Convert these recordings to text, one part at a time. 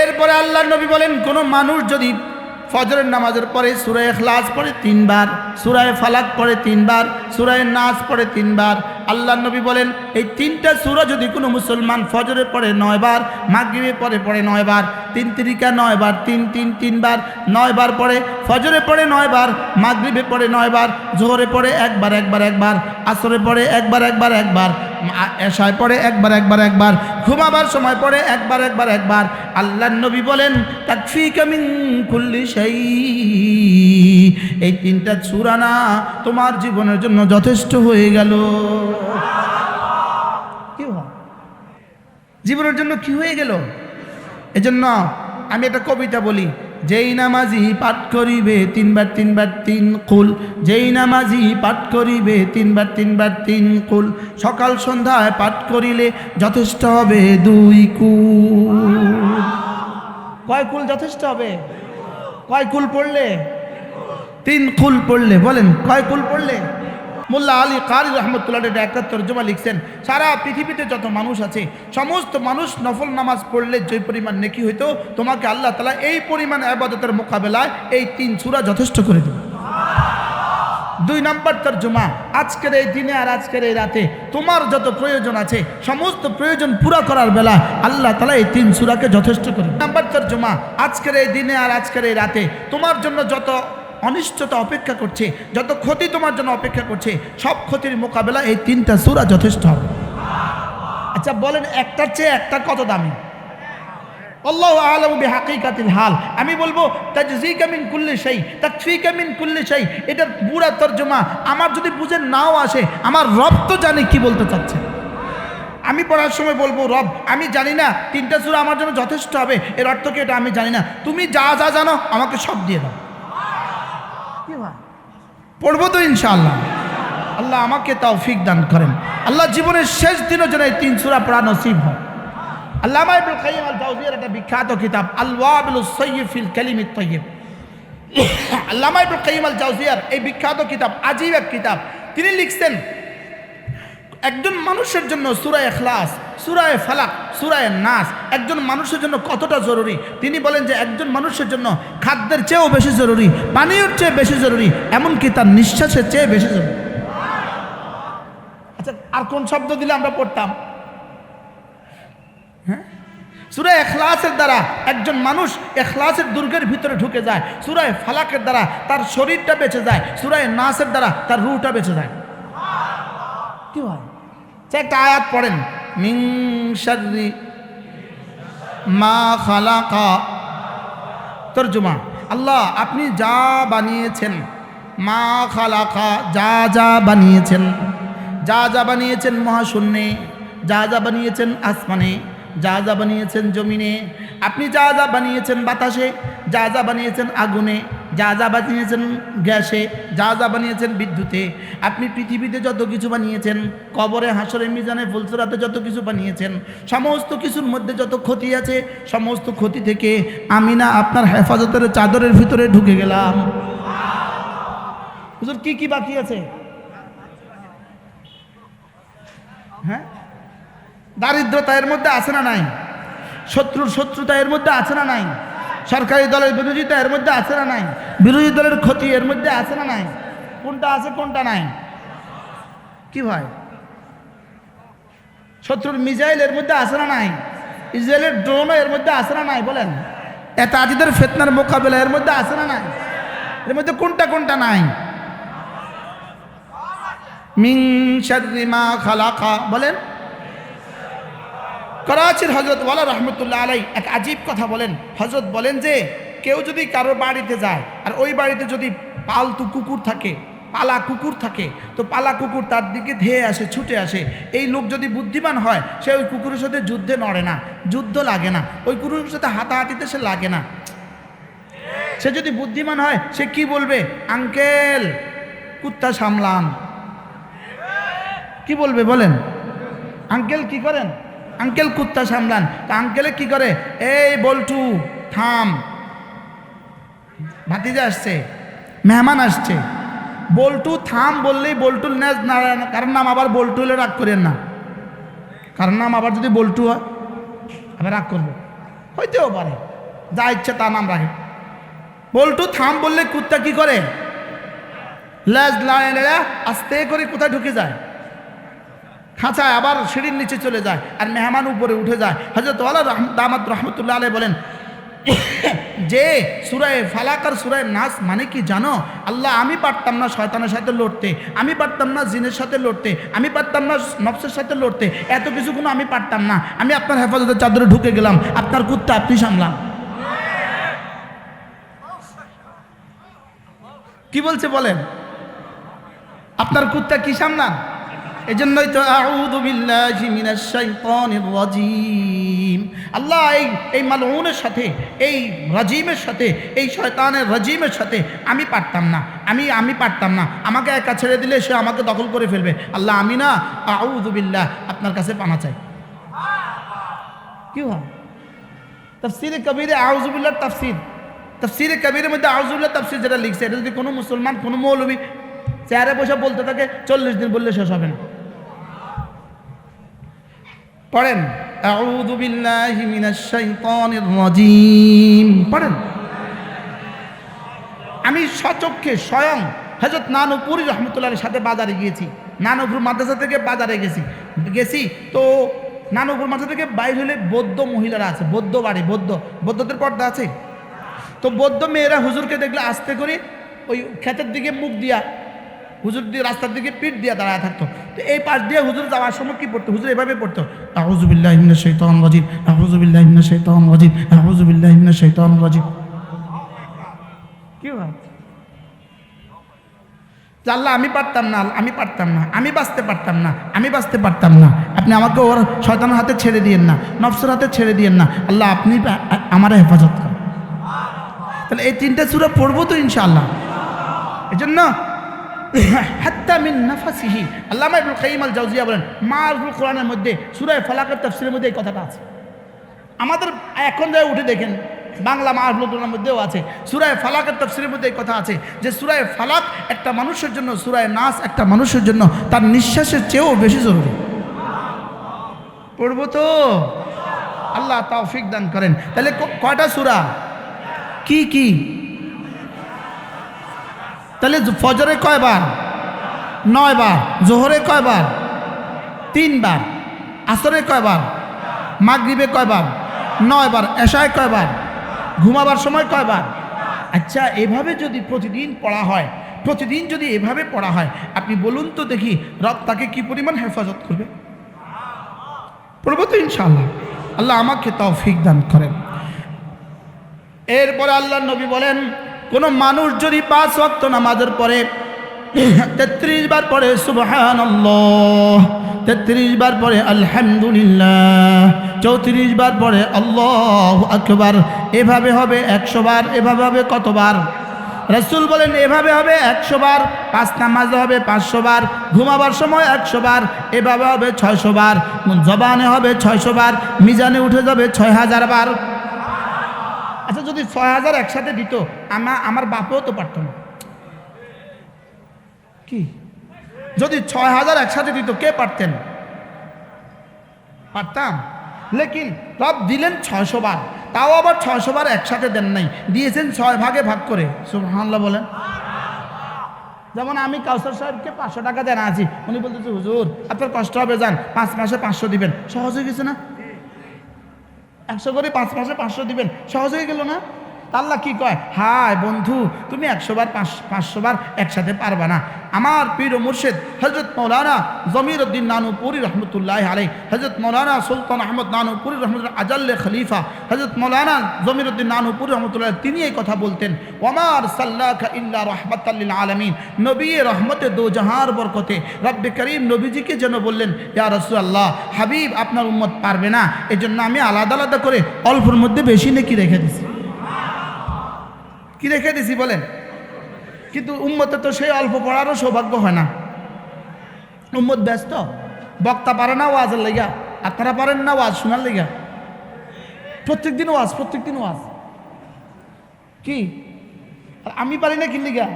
এরপরে আল্লাহ নবী বলেন, কোনো মানুষ যদি ফজরের নামাজের পরে সুরায় খ্লাস পড়ে তিনবার সুরায় ফালাক পড়ে তিনবার সুরায় নাচ পড়ে তিনবার, আল্লাহ নবী বলেন, এই তিনটা সুরা যদি কোনো মুসলমান ফজরে পড়ে নয়বার, মাগরিবে পরে পড়ে নয়বার তিন তিরিকা নয় বার তিন তিন তিনবার নয়বার পড়ে ফজরে পড়ে নয়বার মাগরিবে পড়ে নয়বার জোহরে পড়ে একবার একবার একবার আসরে পড়ে একবার একবার একবার এশায় পড়ে একবার একবার একবার ঘুমাবার সময় পড়ে একবার একবার একবার আল্লাহ নবী বলেন তাকফি কামিং কুল্লি সেই এই তিনটা চূড়ানা তোমার জীবনের জন্য যথেষ্ট হয়ে গেল হয়? জীবনের জন্য কি হয়ে গেল এজন্য আমি একটা কবিতা বলি। যেই নামাজি পাঠ করিবে তিনবার তিনবার তিন কুল। যেই নামাজি পাঠ করিবে তিনবার তিনবার তিন কুল। সকাল সন্ধ্যায় পাঠ করিলে যথেষ্ট হবে দুই কুল। কয় কুল যথেষ্ট হবে? কয় কুল পড়লে? তিন কুল পড়লে, বলেন, কয় কুল পড়লে? মোল্লা আলী কারি রহমতুল্লাহ একটা তর্জমা লিখছেন, সারা পৃথিবীতে যত মানুষ আছে, সমস্ত মানুষ নফল নামাজ পড়লে যে পরিমাণ নেকি হইতো, তোমাকে আল্লাহ তালা এই পরিমাণ আবাদতের মোকাবেলায় এই তিন সুরা যথেষ্ট করে দেবে। দুই নম্বর তর্জমা, আজকের এই দিনে আর আজকের এই রাতে তোমার যত প্রয়োজন আছে, সমস্ত প্রয়োজন পুরা করার বেলা আল্লাহ তালা এই তিন সুরাকে যথেষ্ট করে নাম্বার তর্জমা, আজকের এই দিনে আর আজকের এই রাতে তোমার জন্য যত অনিশ্চয়তা অপেক্ষা করছে, যত ক্ষতি তোমার জন্য অপেক্ষা করছে, সব ক্ষতির মোকাবেলা এই তিনটা সুরা যথেষ্ট হবে। আচ্ছা বলেন একটার চেয়ে একটা কত দামি? আল্লাহ আলম হাকিকাতিল হাল। আমি বলব, তাজজিকা মিন কুল্লি শাই, তাকফিকা মিন কুল্লি শাই, এটার পুরা তর্জমা আমার যদি বুঝে নাও আসে, আমার রব তো জানে কি বলতে চাচ্ছে। আমি পড়ার সময় বলব, রব, আমি জানি না, তিনটা সুরা আমার জন্য যথেষ্ট হবে, এর অর্থ কি এটা আমি জানি না। তুমি যা যা জানো, আমাকে সব দিয়ে দাও? পড়ব তো ইনশাআল্লাহ। আল্লাহ আমাকে তৌফিক দান করেন। আল্লাহ জীবনের শেষ দিনও যেন এই তিন সুরা পড়া নসিব হয়। আল্লামা ইবুল কাইয়িম আল জাওজিয়ার একটা বিখ্যাত কিতাব আল ওয়াবিলুস সাইয়্যিব ফিল কালিমিত তাইয়্যিব আল্লামা ইবুল কাইয়িম আল জাওজিয়ার এই বিখ্যাত কিতাব, আজীব এক কিতাব। তিনি লিখছেন একজন মানুষের জন্য সুরায় এখলাস সুরায় ফালাক সুরায় নাস একজন মানুষের জন্য কতটা জরুরি? তিনি বলেন যে একজন মানুষের জন্য খাদ্যের চেয়েও বেশি জরুরি, পানীয়র চেয়ে বেশি জরুরি, এমনকি তার নিঃশ্বাসের চেয়ে বেশি জরুরি। আচ্ছা আর কোন শব্দ দিলে আমরা পড়তাম? সুরায় এখলাসের দ্বারা একজন মানুষ এখলাসের দুর্গের ভিতরে ঢুকে যায় সুরায় ফালাকের দ্বারা তার শরীরটা বেঁচে যায় সুরায় নাসের দ্বারা তার রুটা বেঁচে যায়। কি হয়? সে একটা আয়াত পড়েন। মিং শাররি মা খালাকা তর্জমা। আল্লাহ, আপনি যা বানিয়েছেন, মা খালাকা, যা যা বানিয়েছেন, যা যা বানিয়েছেন মহাশূন্যে, যা যা বানিয়েছেন আসমানে, যা যা বানিয়েছেন জমিনে, আপনি যা যা বানিয়েছেন বাতাসে, যা যা বানিয়েছেন আগুনে যা যা বানিয়েছেন গ্যাসে, যা যা বানিয়েছেন বিদ্যুতে, আপনি পৃথিবীতে যত কিছু বানিয়েছেন, কবরে হাসরে মিজানে, ফুলসরাতে যত কিছু বানিয়েছেন, সমস্ত কিছুর মধ্যে যত ক্ষতি আছে, সমস্ত ক্ষতি থেকে আমি না আপনার হেফাজতের চাদরের ভিতরে ঢুকে গেলাম। হুজুর, কি কি বাকি আছে? হ্যাঁ? দারিদ্রতা এর মধ্যে আছে না নাই? শত্রুর শত্রুতা এর মধ্যে আছে না নাই? সরকারি দলের বিরোধিতা এর মধ্যে আছে না নাই? বিরোধী দলের ক্ষতি এর মধ্যে আছে না নাই? কোনটা আছে, কোনটা নাই? কি ভাই শত্রুর মিজাইল এর মধ্যে আছে না নাই? ইসরায়েলের ড্রোনও এর মধ্যে আছে না নাই, বলেন? এত আজিদের ফেতনার মোকাবেলা এর মধ্যে আছে না নাই? এর মধ্যে কোনটা কোনটা নাই? মিং শাররি মা খালাকা, বলেন? করাচির হজরত ওয়ালা রহমতুল্লাহ আলাই এক আজীব কথা বলেন। হজরত বলেন যে, কেউ যদি কারোর বাড়িতে যায়, আর ওই বাড়িতে যদি পালতু কুকুর থাকে, পালা কুকুর থাকে, তো পালা কুকুর তার দিকে ধেয়ে আসে, ছুটে আসে। এই লোক যদি বুদ্ধিমান হয়, সে ওই কুকুরের সাথে যুদ্ধে নড়ে না, যুদ্ধ লাগে না। ওই কুকুরের সাথে হাতাহাতিতে সে লাগে না। সে যদি বুদ্ধিমান হয়, সে কি বলবে? আঙ্কেল, কুত্তা সামলান। কি বলবে বলেন? আঙ্কেল কি করেন? আঙ্কেল কুত্তা সামলান। তা আঙ্কেলে কি করে? এই বল্টু, থাম। ভাতিজা আসছে। মেহমান আসছে। বল্টু, থাম বললেই বল্টুর ন্যাজ নারায়ণ। কারণ নাম আবার বল্টু হলে রাগ করেন না। কারণ নাম আবার যদি বল্টু হয় আবার রাগ করব। হইতেও পারে। যা ইচ্ছে তা নাম রাখে। বল্টু, থাম বললে কুত্তা কি করে? লেজ লাড়ে আস্তে করে কোথায় ঢুকে যায়? খাঁচায় আবার সিঁড়ির নিচে চলে যায় আর মেহমান উপরে উঠে যায়। হজরত দামাদ রহমতুল্লাহ আলাই বলেন, যে সুরায় ফালাক আর সুরায় নাস মানে কি জানো? আল্লাহ, আমি পারতাম না শয়তানের সাথে লড়তে, আমি পারতাম না জিনের সাথে লড়তে, আমি পারতাম না নফসের সাথে লড়তে, এত কিছু কোনো আমি পারতাম না। আমি আপনার হেফাজতের চাদরে ঢুকে গেলাম, আপনার কুত্তা আপনি সামলান। কি বলছে বলেন? আপনার কুত্তা কি সামলান? এই জন্যই তো রাজিম। আল্লাহ এই এই মালউনের সাথে, এই রাজিমের সাথে, এই শয়তানের রাজিমের সাথে আমি পারতাম না। আমি আমি পারতাম না। আমাকে একা ছেড়ে দিলে সে আমাকে দখল করে ফেলবে। আল্লাহ, আমি না আউযু বিল্লাহ, আপনার কাছে পানা চাই। কি হয়? তফসিরে কবিরে আউজুবিল্লাহ তফসির। তফসিরে কবিরের মধ্যে আউজুবিল্লাহ তফসির যেটা লিখছে, এটা যদি কোনো মুসলমান, কোনো মৌলবী চেয়ারে বসে বলতে থাকে, চল্লিশ দিন বললে শেষ হবে না। পড়েন। আউযু বিল্লাহি মিনাশ শাইতানির রাজিম। পড়েন। আমি সচক্ষে স্বয়ং হযরত নানুপুরি রহমতুল্লাহের সাথে বাজারে গিয়েছি। নানুপুর মাদ্রাসা থেকে বাজারে গেছি। গেছি তো নানুপুর মাদ্রাসা থেকে বাইর হলে বৌদ্ধ মহিলারা আছে, বৌদ্ধ বাড়ি, বৌদ্ধ। বৌদ্ধদের পর্দা আছে। তো বৌদ্ধ মেয়েরা হুজুরকে দেখলে আস্তে করে ওই ক্ষেতের দিকে মুখ দিয়া হুজুর দিয়ে রাস্তার দিকে পিঠ দিয়ে দাঁড়ায় থাকতো। তো এই পাশ দিয়ে হুজুর যাওয়ার সময় কি পড়তো? হুজুর এভাবে পড়তো। আহুজুবিল্লাহ ইমিনা শৈতান রাজিব আহুজুবিল্লাহ ইমিনা শৈতান রাজিব আহুজুবিল্লাহ ইমিনা শৈতান রাজিব কি আল্লাহ, আমি পারতাম না, আমি পারতাম না, আমি বাঁচতে পারতাম না, আমি বাঁচতে পারতাম না। আপনি আমাকে ওর শয়তানের হাতে ছেড়ে দিয়েন না, নফসের হাতে ছেড়ে দিয়েন না। আল্লাহ, আপনি আমার হেফাজত করেন। তাহলে এই তিনটা সুরা পড়ব তো ইনশাআল্লাহ। এই জন্য হাত্তা মিন নাফাসিহি। আল্লামা ইবনুল কাইয়িম আল জাওজিয়া বলেন মারুল কোরআনের মধ্যে, সূরা ফালাকের তাফসীরের মধ্যে এই কথাটা আছে। আমাদের এখন যাই উঠে দেখেন, বাংলা মাহফুল কোরআনের মধ্যেও আছে সুরায় ফালাকের তাফসীরের মধ্যে এই কথা আছে যে সুরায় ফালাক একটা মানুষের জন্য সুরায় নাস একটা মানুষের জন্য তার নিঃশ্বাসের চেয়েও বেশি জরুরি। পড়ব তো? আল্লাহ তৌফিক দান করেন। তাহলে কয়টা সুরা? কি কি? তাহলে ফজরে কয়বার নয় বার। জোহরে কয়বার তিনবার আসরে কয়বার মাগরিবে কয়বার নয় বার। এশায় কয়বার ঘুমাবার সময় কয়বার আচ্ছা এভাবে যদি প্রতিদিন পড়া হয়, প্রতিদিন যদি এভাবে পড়া হয়, আপনি বলুন তো দেখি রব তাকে কি পরিমাণ হেফাজত করবে? পড়ব তো ইনশাআল্লাহ। আল্লাহ আমাকে তৌফিক দান করেন। এরপরে আল্লাহ নবী বলেন কোনো মানুষ যদি পাঁচ ওয়াক্ত নামাজের পরে তেত্রিশ বার পরে সুবহান তেত্রিশ বার পরে আলহামদুলিল্লাহ, চৌত্রিশ বার পরে আল্লাহ আকবার, এভাবে হবে একশো বার, এভাবে হবে কতবার রসুল বলেন, এভাবে হবে একশো বার, পাঁচ নামাজে হবে পাঁচশো বার, ঘুমাবার সময় একশো বার, এভাবে হবে ছয়শো বার, জবানে হবে ছয়শো বার, মিজানে উঠে যাবে ছয় হাজার বার। আচ্ছা যদি ছয় হাজার একসাথে দিত আমার আমার বাপও তো পারত না। কি? যদি ছয় হাজার একসাথে দিত, কে পারতেন? পারতাম। লেকিন রব দিলেন ছয়শো বার। তাও আবার ছয়শো বার একসাথে দেন নাই। দিয়েছেন ছয় ভাগে ভাগ করে। সুবহানাল্লাহ বলেন। যেমন আমি কাউসার সাহেবকে পাঁচশো টাকা দেন, আছি। উনি বলতেছে, হুজুর, আপনার কষ্ট হবে, যান। পাঁচ মাসে পাঁচশো দিবেন। সহজ হয়ে গেছে না? একশো করে পাঁচ মাসে পাঁচশো দিবেন। সহজ হয়ে গেল না? আল্লাহ কি কয়? হায় বন্ধু, তুমি একশো বার পাঁচশো বার একসাথে পারবা না। আমার পীর মুর্শেদ হজরত মৌলানা জমির উদ্দিন নানুপুরি রহমতুল্লাহ আলাই হজরত মৌলানা সুলতান আহমদ নানুপুরি রহমতুল্লাহ আজাল্লে খলিফা হজরত মৌলানা জমির উদ্দিন নানুপুরি রহমতুল্লাহ তিনি এই কথা বলতেন ওমার সাল্লাহ ইল্লা রহমতাল্লিল আলমিন নবী রহমতে দো জাহার বরকতে রব্বে করিম নবীজিকে যেন বললেন, ইয়া রসুল আল্লাহ হাবিব আপনার উম্মত পারবে না এই জন্য আমি আলাদা আলাদা করে অল্পর মধ্যে বেশি নাকি রেখে দিছি। কি রেখে দিছি বলেন? কিন্তু উম্মতে তো সেই অল্প পড়ারও সৌভাগ্য হয় না। উম্মত ব্যস্ত, বক্তা পারে না ওয়াজের লেগা আপনারা পারেন না ওয়াজ শোনার লেগা। প্রত্যেক দিন ওয়াজ, প্রত্যেক দিন ওয়াজ। কি? আমি পারি না কিনলিগা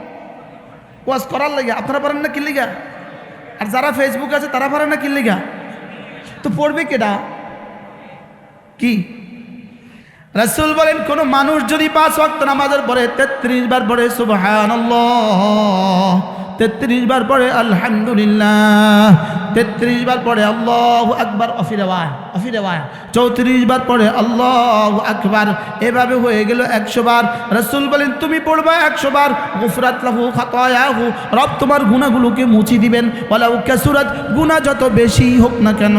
ওয়াজ করার লেগা আপনারা পারেন না কিনলিগা আর যারা ফেসবুক আছে তারা পারে না কিনলিগা তো পড়বে কেডা? কি? রাসূল বলেন, কোন মানুষ যদি পাঁচ ওয়াক্ত নামাজের পরে তেত্রিশ বার পরে সুবহানাল্লাহ, তেত্রিশ বার পরে আলহামদুলিল্লাহ, তেত্রিশ বার পরে আল্লাহ আকবার অফিরেওয়া অফিরেওয়া চৌত্রিশ বার পরে আল্লাহ আকবার, এভাবে হয়ে গেল একশো বার। রসুল বলেন, তুমি পড়বা একশো বার, গুফরাত লাহু খাতায়াহু, রব তোমার গুণাগুলোকে মুছি দিবেন। বলা ওয়ালাউ কাসুরাত গুণা যত বেশি হোক না কেন।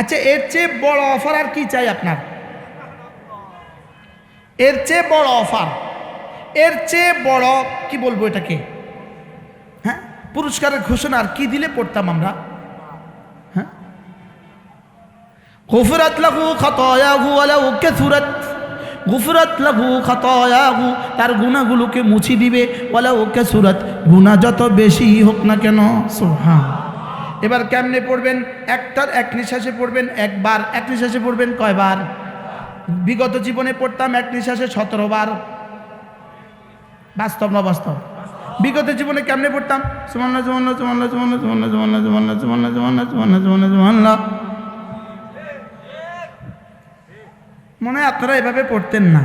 আচ্ছা এর চেয়ে বড় অফার আর কি চাই আপনার? এর চেয়ে বড় অফার এর চেয়ে বড়, কি বলব এটাকে? হ্যাঁ পুরস্কারের ঘোষণা আর কি দিলে পড়তাম আমরা? হ্যাঁ? গুফরাত লাহু খাতায়াহু ওয়ালাউ কাসুরাত, গুফরাত লাহু খাতায়াহু, তার গুনাহগুলোকে মুছি দিবে। ওয়ালাউ কাসুরাত, গুণা যত বেশি হোক না কেন? সুবহান। এবার কেমনে পড়বেন একটার এক নিঃশ্বাসে পড়বেন একবার এক নিঃশ্বাসে পড়বেন কয়বার বিগত জীবনে পড়তাম এক নিঃশ্বাসে সতেরো বার বাস্তব না বাস্তব বিগত জীবনে কেমনে পড়তাম সুমান্লা সুমান্লা সুমান্লা সুমান্লা সুমান্লা সুমান্লা সুমান্লা সুমান্লা সুমান্লা সুমান্লা সুমান্লা সুমান্লা মনে হয় আপনারা এভাবে পড়তেন না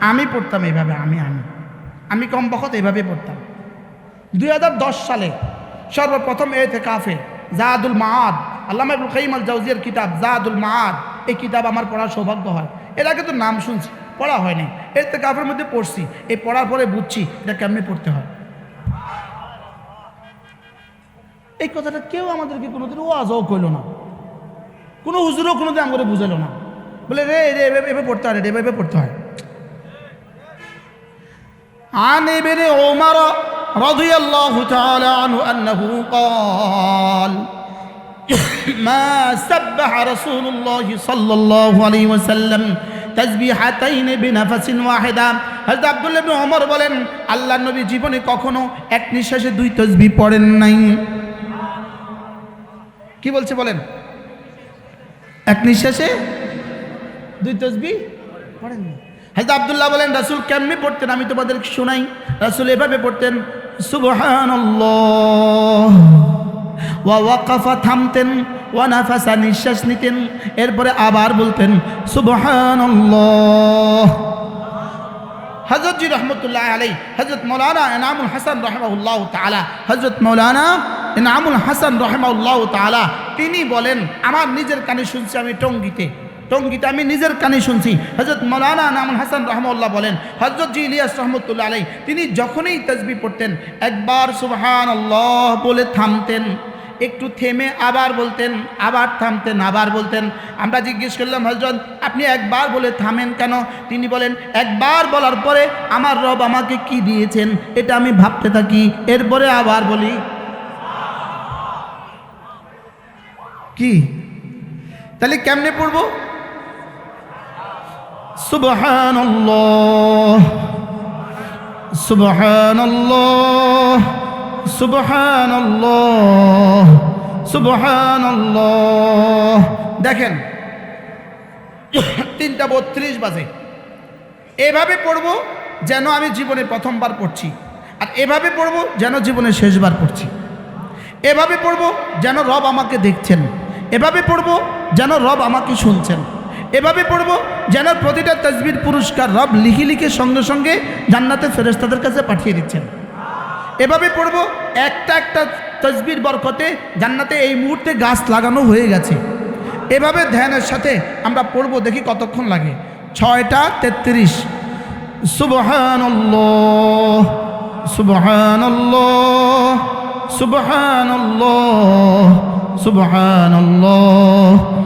আমি পড়তাম এভাবে আমি আমি আমি কম বখত এইভাবে পড়তাম দুই সালে সর্বপ্রথম এ থেকে কাফে জাদুল মাহাদ আল্লাহ ইবুল আল জাউজিয়ার কিতাব, জাদুল মাহাদ এই কিতাব আমার পড়ার সৌভাগ্য হয়। এর আগে তো নাম শুনছি, পড়া হয়নি। এতে কাফের মধ্যে পড়ছি এই পড়ার পরে বুঝছি এটা কেমনি পড়তে হয়। এই কথাটা কেউ আমাদেরকে কোনোদিন আজও করল না। কোনো হুজুরও কোনোদিন আমাদের বুঝালো না। বলে, রে রে, এভাবে পড়তে হয় রে এভাবে পড়তে হয়। আন এবারে ওমারা رضي الله تعالى عنه أنه قال ما سبح رسول الله صلى الله عليه وسلم تسبيحتين بنفس واحدة হযরত আব্দুল্লাহ ইবনে ওমর বলেন আল্লাহর নবী জীবনে কখনো এক নিঃশ্বাসে দুই তসবিহ পড়েন নাই কি বলছে বলেন এক নিঃশ্বাসে দুই তসবিহ পড়েন না হয়তো আবদুল্লাহ বলেন রাসুল কেমনি পড়তেন আমি তোমাদের শোনাই রাসুল এভাবে পড়তেন সুবহানাল্লাহ। ওয়া ওয়াকাফা থামতেন, ওয়া নাফাসা নিঃশ্বাস নিতেন, এরপরে আবার বলতেন, সুবহানাল্লাহ। হজরত রহমতুল্লাহ আলাই হজরত মৌলানা এনামুল হাসান রহমাউল্লাহ তালা হজরত মৌলানা এনামুল হাসান রহমাউল্লাহ তালা তিনি বলেন, আমার নিজের কানে শুনছি আমি টঙ্গিতে। টঙ্গিতে আমি নিজের কানে শুনছি। হজরত মৌলানা নামুল হাসান রহমাউল্লাহ বলেন হজরত জি ইলিয়াস রহমতুল্লাহ আলাই তিনি যখনই তসবি পড়তেন, একবার সুবহান আল্লাহ বলে থামতেন, একটু থেমে আবার বলতেন, আবার থামতেন, আবার বলতেন। আমরা জিজ্ঞেস করলাম হজরত আপনি একবার বলে থামেন কেন? তিনি বলেন, একবার বলার পরে আমার রব আমাকে কি দিয়েছেন, এটা আমি ভাবতে থাকি, এরপরে আবার বলি। কি? তাহলে কেমনে পড়ব? সুবহানাল্লাহ। সুবহানাল্লাহ। সুবহানাল্লাহ। সুবহানাল্লাহ। দেখেন, তিনটা বত্রিশ বাজে। এভাবে পড়ব যেন আমি জীবনে প্রথমবার পড়ছি, আর এভাবে পড়ব যেন জীবনে শেষবার পড়ছি। এভাবে পড়ব যেন রব আমাকে দেখছেন। এভাবে পড়ব যেন রব আমাকে শুনছেন। এভাবে পড়ব যেন প্রতিটা তসবির পুরস্কার রব লিখে লিখে সঙ্গে সঙ্গে জান্নাতে ফেরেস্তাদের কাছে পাঠিয়ে দিচ্ছেন। এভাবে পড়ব, একটা একটা তসবির বরকতে জান্নাতে এই মুহূর্তে গাছ লাগানো হয়ে গেছে। এভাবে ধ্যানের সাথে আমরা পড়ব, দেখি কতক্ষণ লাগে। ছয়টা তেত্রিশ। সুবহানাল্লাহ সুবহানাল্লাহ সুবহানাল্লাহ সুবহানাল্লাহ।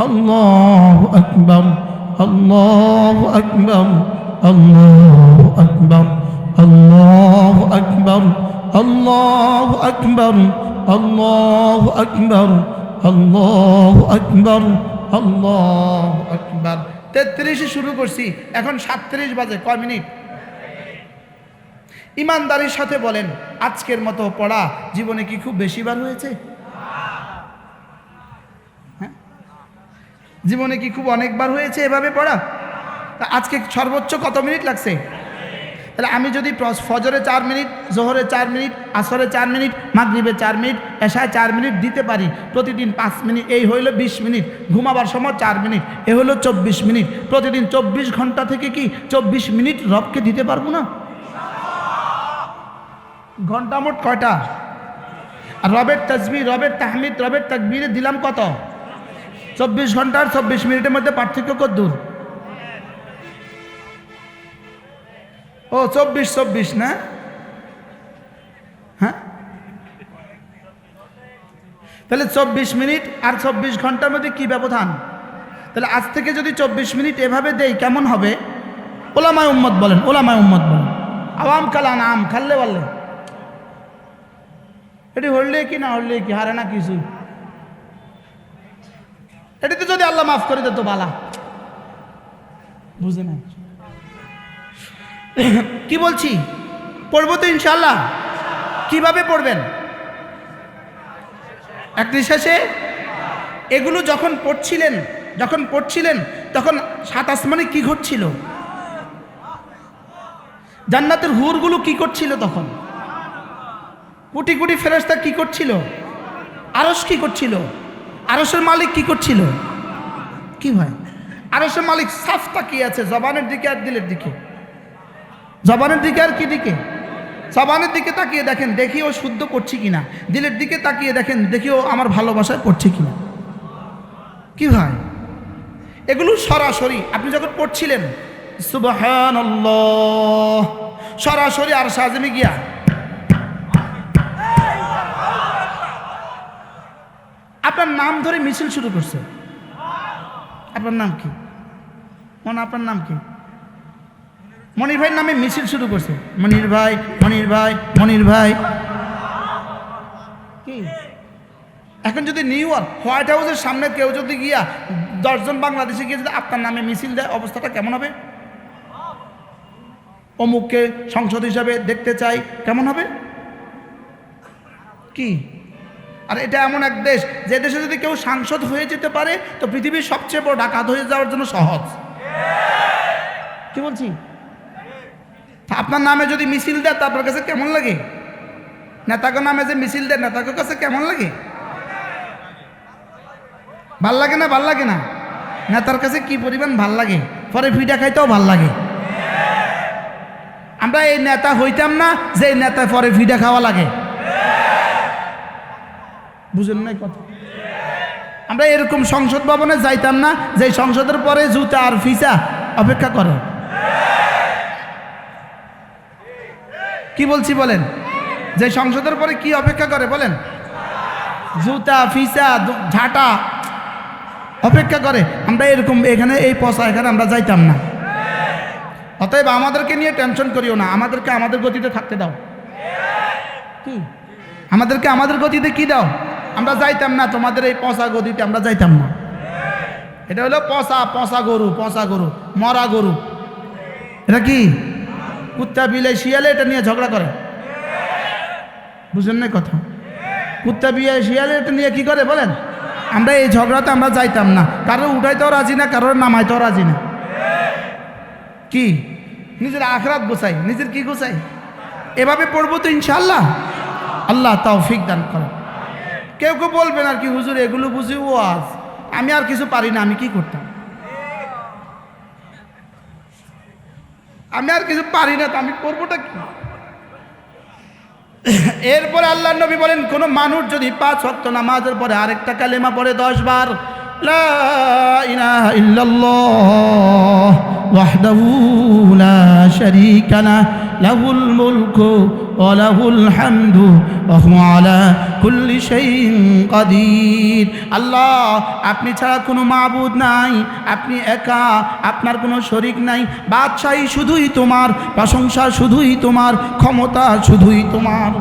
الله أكبر الله أكبر الله أكبر الله أكبر الله أكبر الله أكبر الله أكبر الله أكبر তেত্রিশে শুরু করছি এখন সাতত্রিশ বাজে কয় মিনিট ইমানদারির সাথে বলেন আজকের মতো পড়া জীবনে কি খুব বেশি বার হয়েছে জীবনে কি খুব অনেকবার হয়েছে এভাবে পড়া? তা আজকে সর্বোচ্চ কত মিনিট লাগছে? তাহলে আমি যদি ফজরে চার মিনিট, জোহরে চার মিনিট, আসরে চার মিনিট, মাগরিবে চার মিনিট, এশায় চার মিনিট দিতে পারি, প্রতিদিন পাঁচ মিনিট, এই হইল বিশ মিনিট, ঘুমাবার সময় চার মিনিট, এ হলো চব্বিশ মিনিট, প্রতিদিন চব্বিশ ঘণ্টা থেকে কি চব্বিশ মিনিট রবকে দিতে পারব না? ঘণ্টা মোট কয়টা? আর রবের তসবি রবের তাহমিদ, রবের তকবিরে দিলাম কত? চব্বিশ ঘণ্টার চব্বিশ মিনিটের মধ্যে পার্থক্য কত দূর ও, চব্বিশ চব্বিশ না? হ্যাঁ? তাহলে চব্বিশ মিনিট আর চব্বিশ ঘণ্টার মধ্যে কি ব্যবধান? তাহলে আজ থেকে যদি চব্বিশ মিনিট এভাবে দেই, কেমন হবে? ওলামায় উম্মত বলেন, ওলামায় উম্মত বলেন। আওয়াম কালা আম খাললে বললে। এটি হরলে কি না হরলে কি, হারে না কিছু এটিতে যদি আল্লাহ মাফ করে দিত বালা। বুঝে না কি বলছি? পড়ব তো ইনশাল্লাহ কীভাবে পড়বেন? এক শেষে এগুলো যখন পড়ছিলেন যখন পড়ছিলেন, তখন সাত আসমানে কি ঘটছিল? জান্নাতের হুরগুলো কি করছিল তখন? কোটি কোটি ফেরেস্তা কি করছিল? আরস কি করছিল? আরসের মালিক কি করছিল? কি ভাই? আরসের মালিক সাফ তাকিয়ে আছে জবানের দিকে আর দিলের দিকে। জবানের দিকে আর কি দিকে? জবানের দিকে তাকিয়ে দেখেন দেখি ও শুদ্ধ করছি কিনা। দিলের দিকে তাকিয়ে দেখেন দেখি ও আমার ভালোবাসায় পড়ছে কিনা। কি ভাই? এগুলো সরাসরি আপনি যখন পড়ছিলেন সুবহান সরাসরি আর সাজমে গিয়া নাম ধরে মিছিল শুরু করছে। আপনার নাম কি? মনে আপনার নাম কি? মনির ভাইয়ের নামে মিছিল শুরু করছে। মনির ভাই মনির ভাই মনির ভাই। কি? এখন যদি নিউ ইয়র্ক হোয়াইট হাউসের সামনে কেউ যদি গিয়া দশজন বাংলাদেশে গিয়ে যদি আপনার নামে মিছিল দেয়, অবস্থাটা কেমন হবে? অমুককে সংসদ হিসাবে দেখতে চাই, কেমন হবে? কি? আর এটা এমন এক দেশ যে দেশে যদি কেউ সাংসদ হয়ে যেতে পারে তো পৃথিবীর সবচেয়ে বড় ডাকাত হয়ে যাওয়ার জন্য সহজ। কি বলছি? আপনার নামে যদি মিছিল দেয় তা আপনার কাছে কেমন লাগে? নেতাকে নামে যে মিছিল দেয় নেতাকে কাছে কেমন লাগে? ভালো লাগে না ভালো লাগে না? নেতার কাছে কি পরিমাণ ভালো লাগে? পরে ফিটা খাইতেও ভালো লাগে। আমরা এই নেতা হইতাম না যে নেতা পরে ফিটা খাওয়া লাগে। বুঝেন নাই কথা? আমরা এরকম সংসদ ভবনে যাইতাম না, যে সংসদের পরে জুতা আর ফিসা অপেক্ষা করে। কি বলছি বলেন? যে সংসদের পরে কি অপেক্ষা করে বলেন? জুতা ফিসা ঝাঁটা অপেক্ষা করে। আমরা এরকম এখানে এই পচা এখানে আমরা যাইতাম না। অতএব আমাদেরকে নিয়ে টেনশন করিও না। আমাদেরকে আমাদের গতিতে থাকতে দাও। কি? আমাদেরকে আমাদের গতিতে কি দাও? আমরা যাইতাম না, তোমাদের এই পচা গতিতে আমরা যাইতাম না। এটা হলো পচা পচা গরু পচা গরু, মরা গরু। এটা কি? কুত্তা বিলে শিয়ালে এটা নিয়ে ঝগড়া করে। বুঝলেন না কথা? কুত্তা বিয়ে শিয়ালে এটা নিয়ে কি করে বলেন? আমরা এই ঝগড়াতে আমরা যাইতাম না। কারোর উঠাইতেও রাজি না কারোর নামাইতেও রাজি না। কি? নিজের আখরাত গোছাই, নিজের কি গোছাই? এভাবে পড়ব তো ইনশাল্লাহ আল্লাহ তৌফিক দান করে কেউ কেউ বলবেন আর কি, হুজুর, এগুলো বুঝি ও আজ আমি আর কিছু পারি না, আমি কি করতাম? আমি আর কিছু পারি না, তো আমি করবোটা কি? এরপরে আল্লাহ নবী বলেন, কোন মানুষ যদি পাঁচ ওয়াক্ত নামাজের পরে আরেকটা কালেমা পড়ে দশ বার ইল্লাল্লাহ ওয়াহদাহু লা শারীকা লাহ লাহুল মুলকু লাহুল হামদু ওয়া হুয়া আলা কুল্লি শাইইন কাদির। আল্লাহ, আপনি ছাড়া কোনো মাবুদ নাই, আপনি একা, আপনার কোনো শরিক নাই, বাদশাহী শুধুই তোমার, প্রশংসা শুধুই তোমার, ক্ষমতা শুধুই তোমার।